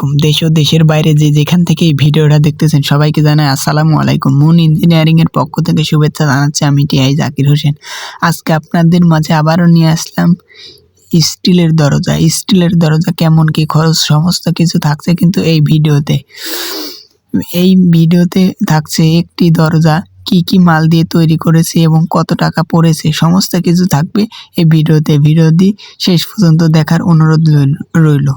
আলাইকুম। দেশ ও দেশের বাইরে যে যেখান থেকে এই ভিডিওটা দেখতেছেন সবাইকে জানাই আসসালামু আলাইকুম। মুন ইঞ্জিনিয়ারিং এর পক্ষ থেকে শুভেচ্ছা জানাচ্ছি, আমি টিআই জাকির হোসেন। আজকে আপনাদের মাঝে আবারও নিয়ে আসলাম স্টিলের দরজা। স্টিলের দরজা কেমন কি খরচ, সমস্ত কিছু থাকছে কিন্তু এই ভিডিওতে। এই ভিডিওতে থাকছে একটি দরজা, কি কি মাল দিয়ে তৈরি করেছে এবং কত টাকা পড়েছে, সমস্ত কিছু থাকবে এই ভিডিওতে। ভিডিওটি শেষ পর্যন্ত দেখার অনুরোধ রইল।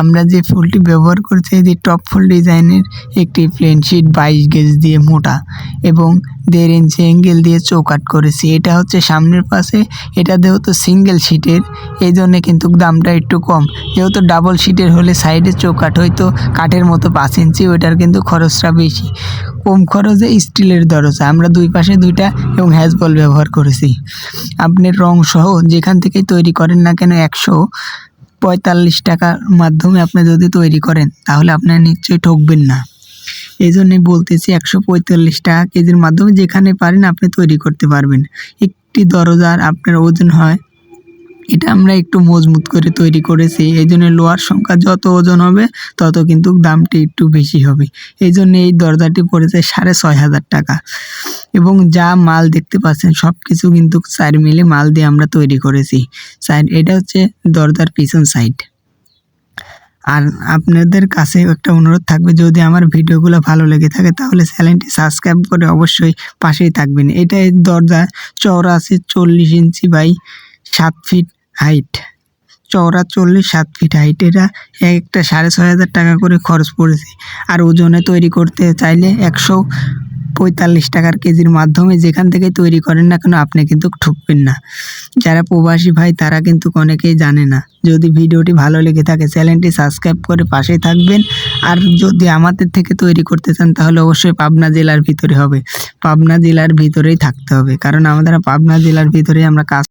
আমরা যে ফুলটি ব্যবহার করছি এটি টপ ফুল ডিজাইনের একটি প্লেন শিট বাইশ গেজ দিয়ে মোটা এবং দেড় ইঞ্চি অ্যাঙ্গেল দিয়ে চৌকাট করেছি। এটা হচ্ছে সামনের পাশে, এটা যেহেতু সিঙ্গেল শিটের এই জন্যে কিন্তু দামটা একটু কম। যেহেতু ডাবল শিটের হলে সাইডে চৌকাট হয়তো কাঠের মতো পাঁচ ইঞ্চি ওইটার কিন্তু খরচটা বেশি। কম খরচে স্টিলের দরজা। আমরা দুই পাশে দুইটা এবং হ্যাজবল ব্যবহার করেছি। আপনি রং সহ যেখান থেকেই তৈরি করেন না কেন একশো পঁয়তাল্লিশ টাকার মাধ্যমে আপনি যদি তৈরি করেন, তাহলে আপনারা নিশ্চয়ই ঠকবেন না। এই জন্যে বলতেছি একশো পঁয়তাল্লিশ টাকা কেজির মাধ্যমে যেখানে পারেন আপনি তৈরি করতে পারবেন। একটি দরজার আপনার ওজন হয় এটা আমরা একটু মজবুত করে তৈরি করেছি। এই জন্য লোহার সংখ্যা যত ওজন হবে, তত কিন্তু দামটি একটু বেশি হবে। এই জন্য এই দরজাটি পড়েছে সাড়ে ছয় হাজার টাকা। এবং যা মাল দেখতে পাচ্ছেন সব কিছু কিন্তু চার মিলে মাল দিয়ে আমরা তৈরি করেছি। সাইড, এটা হচ্ছে দরজার পিছন সাইড। আর আপনাদের কাছে একটা অনুরোধ থাকবে, যদি আমার ভিডিওগুলো ভালো লেগে থাকে, তাহলে চ্যানেলটি সাবস্ক্রাইব করে অবশ্যই পাশেই থাকবেন। এটা দরজা আছে চল্লিশ ইঞ্চি বাই সাত ফিট হাইট। চওড়া চল্লিশ, সাত ফিট হাইট এটা একটা সাড়ে ছয় হাজার টাকা করে খরচ পড়েছে। আর ওজনে তৈরি করতে চাইলে একশো পঁয়তাল্লিশ টাকার কেজির মাধ্যমে যেখান থেকে তৈরি করেন না কেন আপনি কিন্তু ঠকবেন না। যারা প্রবাসী ভাই, তারা কিন্তু অনেকেই জানে না। যদি ভিডিওটি ভালো লেগে থাকে, চ্যানেলটি সাবস্ক্রাইব করে পাশেই থাকবেন। আর যদি আমাদের থেকে তৈরি করতে চান, তাহলে অবশ্যই পাবনা জেলার ভিতরে হবে। পাবনা জেলার ভিতরেই থাকতে হবে। কারণ আমাদের পাবনা জেলার ভিতরেই আমরা কাজ